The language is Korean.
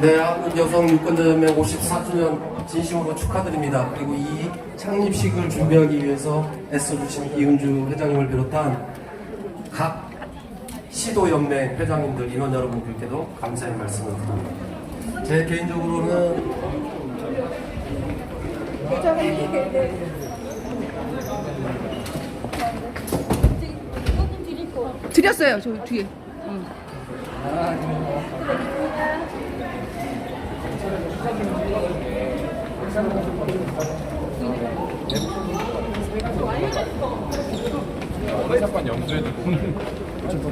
네, 한국 여성 유권자연맹 54주년 진심으로 축하드립니다. 그리고 이 창립식을 준비하기 위해서 애써주신 이은주 회장님을 비롯한 각 시도연맹 회장님들, 인원 여러분들께도 감사의 말씀을 드립니다. 제 개인적으로는 드렸어요 저 뒤에 응. 회사관 영수에도 보는 좀